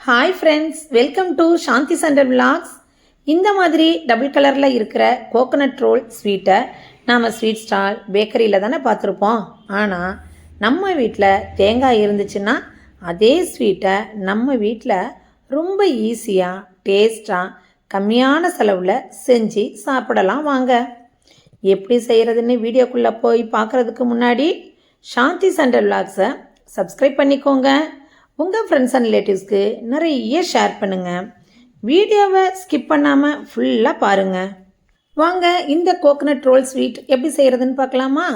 Hi friends welcome to Shanti centre vlogs இந்த மாதிரி double கலரில் இருக்கிற கோகோனட் ரோல் ஸ்வீட்டை நாம் ஸ்வீட் ஸ்டால் பேக்கரியில் தானே பார்த்துருப்போம். ஆனால் நம்ம வீட்டில் தேங்காய் இருந்துச்சுன்னா அதே ஸ்வீட்டை நம்ம வீட்டில் ரொம்ப ஈஸியாக டேஸ்ட்டாக கம்மியான செலவில் செஞ்சு சாப்பிடலாம் வாங்க. எப்படி செய்கிறதுன்னு வீடியோக்குள்ளே போய் பார்க்குறதுக்கு முன்னாடி சாந்தி சென்டர் விலாக்ஸை சப்ஸ்கிரைப் பண்ணிக்கோங்க. உங்கள் ஃப்ரெண்ட்ஸ் அண்ட் ரிலேட்டிவ்ஸ்க்கு நிறைய ஷேர் பண்ணுங்கள் வீடியோவை ஸ்கிப் பண்ணாமல் ஃபுல்லாக பாருங்கள் வாங்க இந்த கோகனட் ரோல் ஸ்வீட் எப்படி செய்கிறதுன்னு பார்க்கலாமா?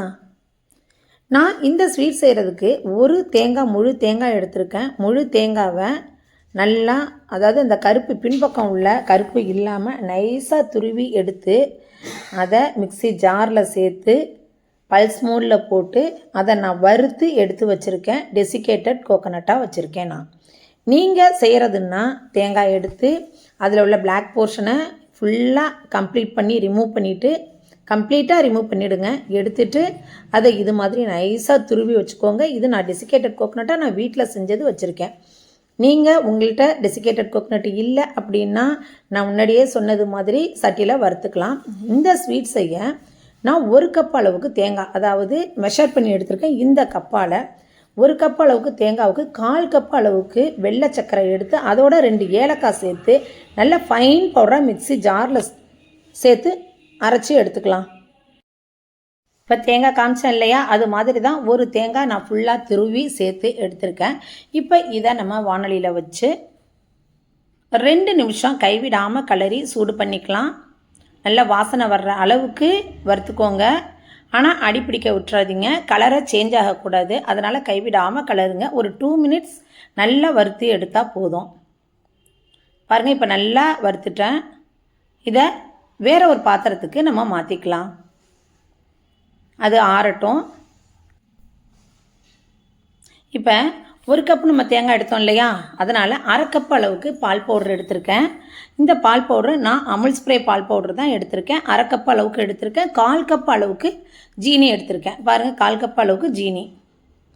நான் இந்த ஸ்வீட் செய்கிறதுக்கு ஒரு தேங்காய் முழு தேங்காய் எடுத்திருக்கேன். முழு தேங்காவை நல்லா அதாவது அந்த கருப்பு பின்பக்கம் உள்ள கருப்பு இல்லாமல் நைஸாக துருவி எடுத்து அதை மிக்ஸி ஜாரில் சேர்த்து பல்ஸ் மோடில் போட்டு அதை நான் வறுத்து எடுத்து வச்சுருக்கேன். டெசிகேட்டட் கோகனட்டாக வச்சுருக்கேன் நான். நீங்கள் செய்கிறதுன்னா தேங்காய் எடுத்து அதில் உள்ள பிளாக் போர்ஷனை ஃபுல்லாக கம்ப்ளீட் பண்ணி ரிமூவ் பண்ணிவிட்டு கம்ப்ளீட்டாக ரிமூவ் பண்ணிவிடுங்க எடுத்துட்டு அதை இது மாதிரி நைஸாக துருவி வச்சுக்கோங்க. இது நான் டெசிகேட்டட் கோகனட்டாக நான் வீட்டில் செஞ்சது வச்சுருக்கேன். நீங்கள் உங்கள்கிட்ட டெசிகேட்டட் கோகனட் இல்லை அப்படின்னா நான் முன்னாடியே சொன்னது மாதிரி சட்டியில் வறுத்துக்கலாம். இந்த ஸ்வீட் செய்ய நான் ஒரு கப் அளவுக்கு தேங்காய் அதாவது மெஷர் பண்ணி எடுத்திருக்கேன். இந்த கப்பால் ஒரு கப் அளவுக்கு தேங்காவுக்கு கால் கப் அளவுக்கு வெள்ளை சர்க்கரை எடுத்து அதோட ரெண்டு ஏலக்காய் சேர்த்து நல்ல ஃபைன் பவுடராக மிக்ஸி ஜாரில் சேர்த்து அரைச்சி எடுத்துக்கலாம். இப்போ தேங்காய் காமிச்சேன் இல்லையா? அது மாதிரி தான் ஒரு தேங்காய் நான் ஃபுல்லாக திருவி சேர்த்து எடுத்திருக்கேன். இப்போ இதை நம்ம வானொலியில் வச்சு ரெண்டு நிமிஷம் கைவிடாமல் கலரி சூடு பண்ணிக்கலாம். நல்ல வாசனை வர்ற அளவுக்கு வறுத்துக்கோங்க. ஆனால் அடி பிடிக்க விட்டுறாதீங்க. கலரை சேஞ்ச் ஆகக்கூடாது. அதனால் கைவிடாமல் கலருங்க. ஒரு டூ மினிட்ஸ் நல்லா வறுத்து எடுத்தால் போதும். பாருங்கள் இப்போ நல்லா வறுத்துட்டேன். இதை வேற ஒரு பாத்திரத்துக்கு நம்ம மாற்றிக்கலாம் அது ஆறட்டும். இப்போ ஒரு கப் நம்ம தேங்காய் எடுத்தோம் இல்லையா? அதனால் அரை கப் அளவுக்கு பால் பவுடர் எடுத்திருக்கேன். இந்த பால் பவுடர் நான் அமுல் ஸ்ப்ரே பால் பவுடர் தான் எடுத்திருக்கேன். அரை கப் அளவுக்கு எடுத்திருக்கேன். கால் கப் அளவுக்கு ஜீனி எடுத்திருக்கேன். பாருங்கள் கால் கப் அளவுக்கு ஜீனி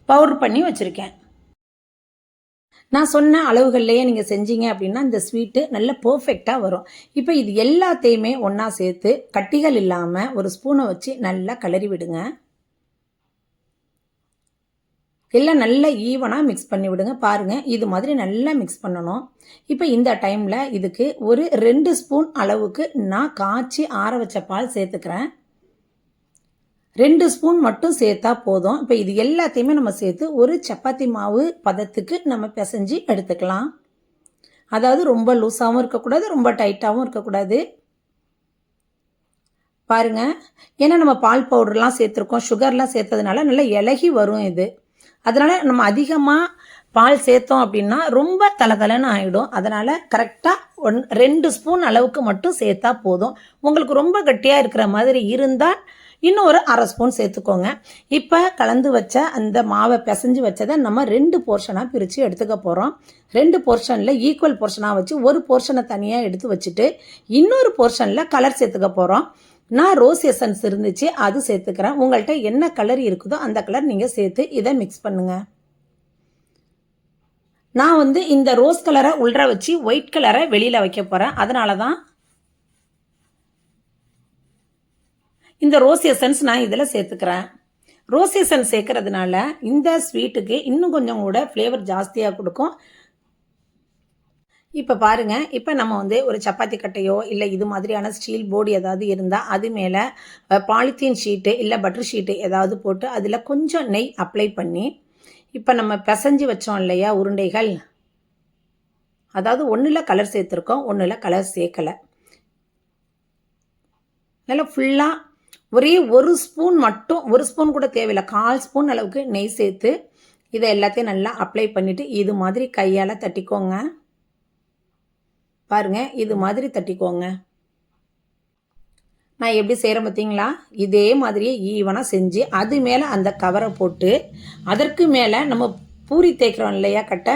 பவுடர் பண்ணி வச்சுருக்கேன். நான் சொன்ன அளவுகள்லையே நீங்கள் செஞ்சீங்க அப்படின்னா இந்த ஸ்வீட்டு நல்ல பர்ஃபெக்டாக வரும். இப்போ இது எல்லாத்தையுமே ஒன்றா சேர்த்து கட்டிகள் இல்லாமல் ஒரு ஸ்பூனை வச்சு நல்லா கிளறி விடுங்க. எல்லாம் நல்லா ஈவனாக மிக்ஸ் பண்ணி விடுங்க. பாருங்கள் இது மாதிரி நல்லா மிக்ஸ் பண்ணணும். இப்போ இந்த டைமில் இதுக்கு ஒரு ரெண்டு ஸ்பூன் அளவுக்கு நான் காய்ச்சி ஆற வச்ச பால் சேர்த்துக்கிறேன். ரெண்டு ஸ்பூன் மட்டும் சேர்த்தா போதும். இப்போ இது எல்லாத்தையுமே நம்ம சேர்த்து ஒரு சப்பாத்தி மாவு பதத்துக்கு நம்ம பிசைஞ்சு எடுத்துக்கலாம். அதாவது ரொம்ப லூஸாகவும் இருக்கக்கூடாது ரொம்ப டைட்டாகவும் இருக்கக்கூடாது. பாருங்கள் ஏன்னா நம்ம பால் பவுடர்லாம் சேர்த்துருக்கோம். சுகர்லாம் சேர்த்ததுனால நல்லா இலகி வரும் இது. அதனால் நம்ம அதிகமாக பால் சேர்த்தோம் அப்படின்னா ரொம்ப தலதலன்னு ஆகிடும் அதனால் கரெக்டாக ஒன் ரெண்டு ஸ்பூன் அளவுக்கு மட்டும் சேர்த்தா போதும். உங்களுக்கு ரொம்ப கட்டியாக இருக்கிற மாதிரி இருந்தால் இன்னும் ஒரு அரை ஸ்பூன் சேர்த்துக்கோங்க. இப்போ கலந்து வச்ச அந்த மாவை பிசைஞ்சு வச்சதை நம்ம ரெண்டு போர்ஷனாக பிரித்து எடுத்துக்க போகிறோம் ரெண்டு போர்ஷனில் ஈக்குவல் போர்ஷனாக வச்சு ஒரு போர்ஷனை தனியாக எடுத்து வச்சுட்டு இன்னொரு போர்ஷனில் கலர் சேர்த்துக்க போகிறோம் நான் ரோஸ் எசன்ஸ் இருந்துச்சு அது சேர்த்துக்கிறேன். உங்கள்கிட்ட என்ன கலர் இருக்குதோ அந்த கலர் நீங்கள் சேர்த்து இதை மிக்ஸ் பண்ணுங்கள் நான் வந்து இந்த ரோஸ் கலரை உள்ற வச்சு ஒயிட் கலரை வெளியில் வைக்க போகிறேன் அதனால தான் இந்த ரோஸ் எசன்ஸ் நான் இதில் சேர்த்துக்கிறேன். ரோஸ் எசன்ஸ் சேர்க்கறதுனால இந்த ஸ்வீட்டுக்கு இன்னும் கொஞ்சம் கூட ஃப்ளேவர் ஜாஸ்தியாக கொடுக்கும். இப்போ பாருங்க இப்போ நம்ம வந்து ஒரு சப்பாத்தி கட்டையோ இல்லை இது மாதிரியான ஸ்டீல் போர்டு ஏதாவது இருந்தால் அது மேலே பாலித்தீன் ஷீட்டு இல்லை பட்டர் ஷீட்டு ஏதாவது போட்டு அதில் கொஞ்சம் நெய் அப்ளை பண்ணி இப்போ நம்ம பிசைஞ்சு வச்சோம் இல்லையா உருண்டைகள்? அதாவது ஒன்றில் கலர் சேர்த்துருக்கோம் ஒன்றில் கலர் சேர்க்கலை. நல்லா ஃபுல்லாக ஒரே ஒரு ஸ்பூன் மட்டும் ஒரு ஸ்பூன் கூட தேவையில்லை கால் ஸ்பூன் அளவுக்கு நெய் சேர்த்து இதை எல்லாத்தையும் நல்லா அப்ளை பண்ணிவிட்டு இது மாதிரி கையால் தட்டிக்கோங்க. பாருங்க இது மாதிரி தட்டிக்கோங்க. நான் எப்படி செய்கிறேன் பார்த்தீங்களா இதே மாதிரியே ஈவனாக செஞ்சு அது மேலே அந்த கவரை போட்டு அதற்கு மேலே நம்ம பூரி தேய்க்கிறோம் இல்லையா கட்டை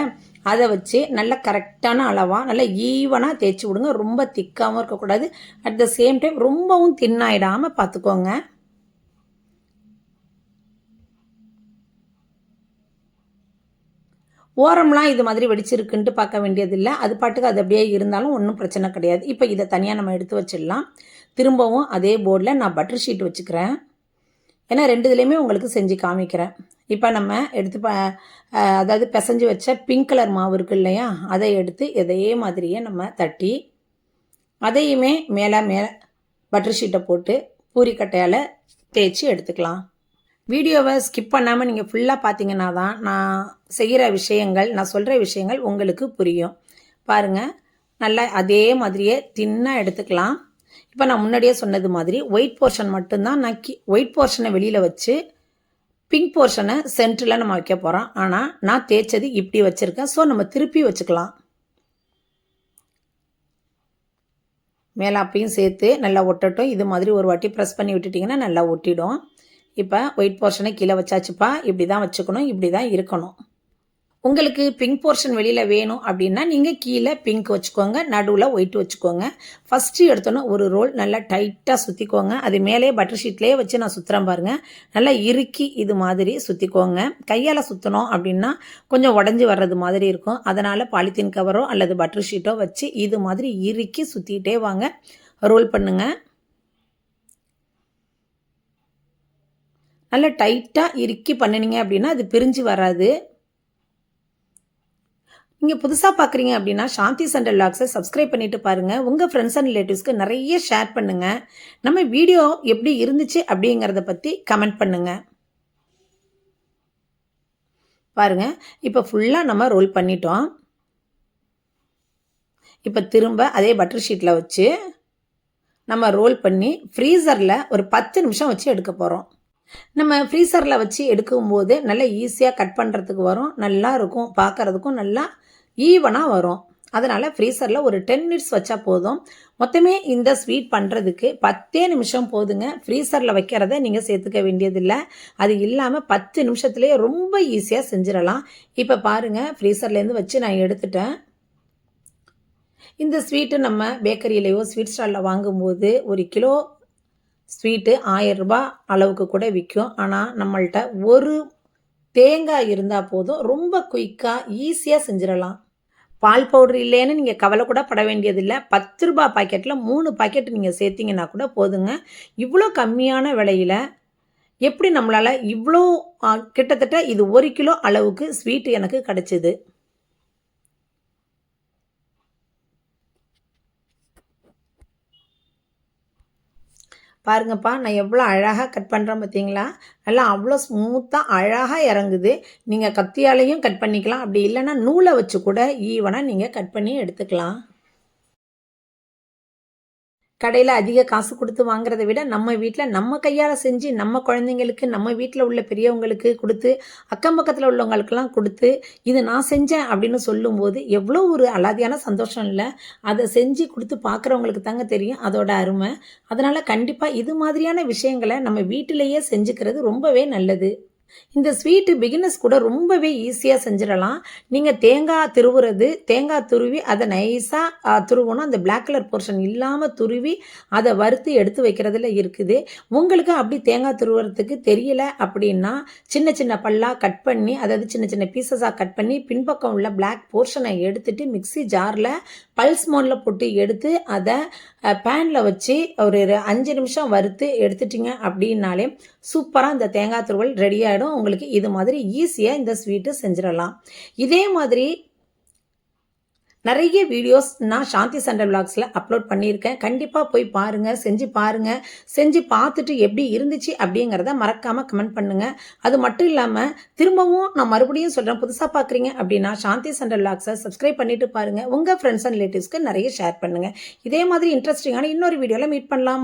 அதை வச்சு நல்ல கரெக்டான அளவாக நல்லா ஈவனாக தேய்ச்சி விடுங்க. ரொம்ப திக்காகவும் இருக்கக்கூடாது. அட் த சேம் டைம் ரொம்பவும் தின்னாயிடாமல் பார்த்துக்கோங்க ஓரம்லாம் இது மாதிரி வெடிச்சிருக்குன்ட்டு பார்க்க வேண்டியதில்லை. அது பாட்டுக்கு அது அப்படியே இருந்தாலும் ஒன்றும் பிரச்சனை கிடையாது. இப்போ இதை தனியாக நம்ம எடுத்து வச்சிடலாம். திரும்பவும் அதே போர்டில் நான் பட்டர் ஷீட் வச்சுக்கிறேன். ஏன்னா ரெண்டு இதுலேயுமே உங்களுக்கு செஞ்சு காமிக்கிறேன். இப்போ நம்ம எடுத்து ப அதாவது பிசைஞ்சு வச்ச பிங்க் கலர் மாவு இருக்கு இல்லையா? அதை எடுத்து இதே மாதிரியே நம்ம தட்டி அதையுமே மேலே மேலே பட்டர் ஷீட்டை போட்டு பூரிக்கட்டையால் தேய்ச்சி எடுத்துக்கலாம். வீடியோவை ஸ்கிப் பண்ணாமல் நீங்கள் ஃபுல்லாக பார்த்தீங்கன்னா தான் நான் செய்கிற விஷயங்கள் நான் சொல்கிற விஷயங்கள் உங்களுக்கு புரியும். பாருங்கள் நல்லா அதே மாதிரியே தின்னாக எடுத்துக்கலாம். இப்போ நான் முன்னாடியே சொன்னது மாதிரி ஒயிட் போர்ஷன் மட்டும்தான் நான் கி ஒயிட் போர்ஷனை வெளியில் வச்சு பிங்க் போர்ஷனை சென்டரில் நம்ம வைக்க போகிறோம் ஆனால் நான் தேய்ச்சது இப்படி வச்சுருக்கேன். ஸோ நம்ம திருப்பி வச்சுக்கலாம். மேலாப்பையும் சேர்த்து நல்லா ஒட்டட்டும். இது மாதிரி ஒரு வாட்டி ப்ரெஸ் பண்ணி விட்டுட்டிங்கன்னா நல்லா ஒட்டிடும். இப்போ ஒயிட் போர்ஷனை கீழே வச்சாச்சுப்பா. இப்படி தான் வச்சுக்கணும் இப்படி தான் இருக்கணும். உங்களுக்கு பிங்க் போர்ஷன் வெளியில் வேணும் அப்படின்னா நீங்கள் கீழே பிங்க் வச்சுக்கோங்க நடுவில் ஒயிட் வச்சுக்கோங்க. ஃபஸ்ட்டு எடுத்தோன்னே ஒரு ரோல் நல்லா டைட்டாக சுற்றிக்கோங்க அது மேலே பட்டர் ஷீட்லேயே வச்சு நான் சுற்றுறேன் பாருங்கள் நல்லா இறுக்கி இது மாதிரி சுற்றிக்கோங்க கையால் சுற்றணும் அப்படின்னா கொஞ்சம் உடஞ்சி வர்றது மாதிரி இருக்கும். அதனால் பாலித்தீன் கவரோ அல்லது பட்டர் ஷீட்டோ வச்சு இது மாதிரி இறுக்கி சுற்றிக்கிட்டே வாங்க. ரோல் பண்ணுங்கள் நல்லா டைட்டாக இறுக்கி பண்ணினீங்க அப்படின்னா அது பிரிஞ்சு வராது. நீங்கள் புதுசாக பார்க்குறீங்க அப்படின்னா சாந்தி சென்டர் லாக்ஸை சப்ஸ்கிரைப் பண்ணிவிட்டு பாருங்கள் உங்கள் ஃப்ரெண்ட்ஸ் அண்ட் ரிலேட்டிவ்ஸ்க்கு நிறைய ஷேர் பண்ணுங்கள் நம்ம வீடியோ எப்படி இருந்துச்சு அப்படிங்கிறத பற்றி கமெண்ட் பண்ணுங்கள் பாருங்கள் இப்போ ஃபுல்லாக நம்ம ரோல் பண்ணிட்டோம். இப்போ திரும்ப அதே பட்டர் ஷீட்டில் வச்சு நம்ம ரோல் பண்ணி ஃப்ரீசரில் ஒரு பத்து நிமிஷம் வச்சு எடுக்க போகிறோம் நம்ம ஃப்ரீசரில் வச்சு எடுக்கும்போது நல்லா ஈஸியாக கட் பண்ணுறதுக்கு வரும். நல்லா இருக்கும். பார்க்குறதுக்கும் நல்லா ஈவனாக வரும். அதனால் ஃப்ரீசரில் ஒரு டென் மினிட்ஸ் வச்சா போதும். மொத்தமே இந்த ஸ்வீட் பண்ணுறதுக்கு பத்தே நிமிஷம் போதுங்க. ஃப்ரீசரில் வைக்கிறத நீங்கள் சேர்த்துக்க வேண்டியதில்லை. அது இல்லாமல் பத்து நிமிஷத்துலேயே ரொம்ப ஈஸியாக செஞ்சிடலாம். இப்போ பாருங்கள் ஃப்ரீசர்லேருந்து வச்சு நான் எடுத்துட்டேன். இந்த ஸ்வீட்டு நம்ம பேக்கரியிலையோ ஸ்வீட் ஸ்டாலில் வாங்கும்போது ஒரு கிலோ ஸ்வீட்டு ஆயிரம் ரூபாய் அளவுக்கு கூட விற்கும் ஆனால் நம்மள்ட்ட ஒரு தேங்காய் இருந்தால் போதும் ரொம்ப குயிக்காக ஈஸியாக செஞ்சிடலாம். பால் பவுடர் இல்லைன்னு நீங்கள் கவலை கூட பட வேண்டியதில்லை. பத்து ரூபாய் பாக்கெட்டில் மூணு பாக்கெட் நீங்கள் சேர்த்திங்கன்னா கூட போதுங்க. இவ்வளோ கம்மியான விலையில் எப்படி நம்மளால் இவ்வளோ கிட்டத்தட்ட இது ஒரு கிலோ அளவுக்கு ஸ்வீட் எனக்கு கிடச்சிது. பாருங்கப்பா நான் எவ்வளோ அழகாக கட் பண்ணுறேன் பார்த்தீங்களா நல்லா அவ்வளோ ஸ்மூத்தாக அழகாக இறங்குது. நீங்கள் கத்தியாலையும் கட் பண்ணிக்கலாம். அப்படி இல்லைன்னா நூலை வச்சு கூட ஈவனாக நீங்கள் கட் பண்ணி எடுத்துக்கலாம். கடையில் அதிக காசு கொடுத்து வாங்குறத விட நம்ம வீட்டில் நம்ம கையால் செஞ்சு நம்ம குழந்தைங்களுக்கு நம்ம வீட்டில் உள்ள பெரியவங்களுக்கு கொடுத்து அக்கம் பக்கத்தில் உள்ளவங்களுக்கெல்லாம் கொடுத்து இது நான் செஞ்சேன் அப்படின்னு சொல்லும்போது எவ்வளோ ஒரு அலாதியான சந்தோஷம் இல்லை. அதை செஞ்சு கொடுத்து பார்க்குறவங்களுக்கு தாங்க தெரியும் அதோட அருமை. அதனால் கண்டிப்பாக இது மாதிரியான விஷயங்களை நம்ம வீட்டிலேயே செஞ்சுக்கிறது ரொம்பவே நல்லது. இந்த ஸ்வீட்டு பிகினர்ஸ் கூட ரொம்பவே ஈஸியாக செஞ்சிடலாம். நீங்கள் தேங்காய் துருவுறது தேங்காய் துருவி அதை நைஸாக துருவணும். அந்த பிளாக் கலர் போர்ஷன் இல்லாமல் துருவி அதை வறுத்து எடுத்து வைக்கிறதுல இருக்குது. உங்களுக்கு அப்படி தேங்காய் துருவுறதுக்கு தெரியல அப்படின்னா சின்ன சின்ன பல்லாக கட் பண்ணி அதாவது சின்ன சின்ன பீசஸாக கட் பண்ணி பின்பக்கம் உள்ள பிளாக் போர்ஷனை எடுத்துட்டு மிக்ஸி ஜாரில் பல்ஸ் மோனில் போட்டு எடுத்து அதை பேனில் வச்சு ஒரு ஒரு அஞ்சு நிமிஷம் வறுத்து எடுத்துட்டிங்க அப்படின்னாலே சூப்பராக இந்த தேங்காய் துருவல் ரெடி ஆகிடும் உங்களுக்கு இது மாதிரி ஈஸியாக இந்த ஸ்வீட்டு செஞ்சிடலாம். இதே மாதிரி நிறைய வீடியோஸ் நான் சாந்தி சண்டை விளாக்ஸில் அப்லோட் பண்ணியிருக்கேன். கண்டிப்பாக போய் பாருங்கள் செஞ்சு பாருங்கள் செஞ்சு பார்த்துட்டு எப்படி இருந்துச்சு அப்படிங்கிறத மறக்காமல் கமெண்ட் பண்ணுங்கள் அது மட்டும் இல்லாமல் திரும்பவும் நான் மறுபடியும் சொல்கிறேன் புதுசாக பார்க்குறீங்க அப்படின்னா சாந்தி சண்டை விளாக்ஸை சப்ஸ்கிரைப் பண்ணிட்டு பாருங்கள் உங்கள் ஃப்ரெண்ட்ஸ் அண்ட் ரிலேட்டிவ்ஸ்க்கு நிறைய ஷேர் பண்ணுங்கள் இதே மாதிரி இன்ட்ரெஸ்டிங்கான இன்னொரு வீடியோவில் மீட் பண்ணலாம்.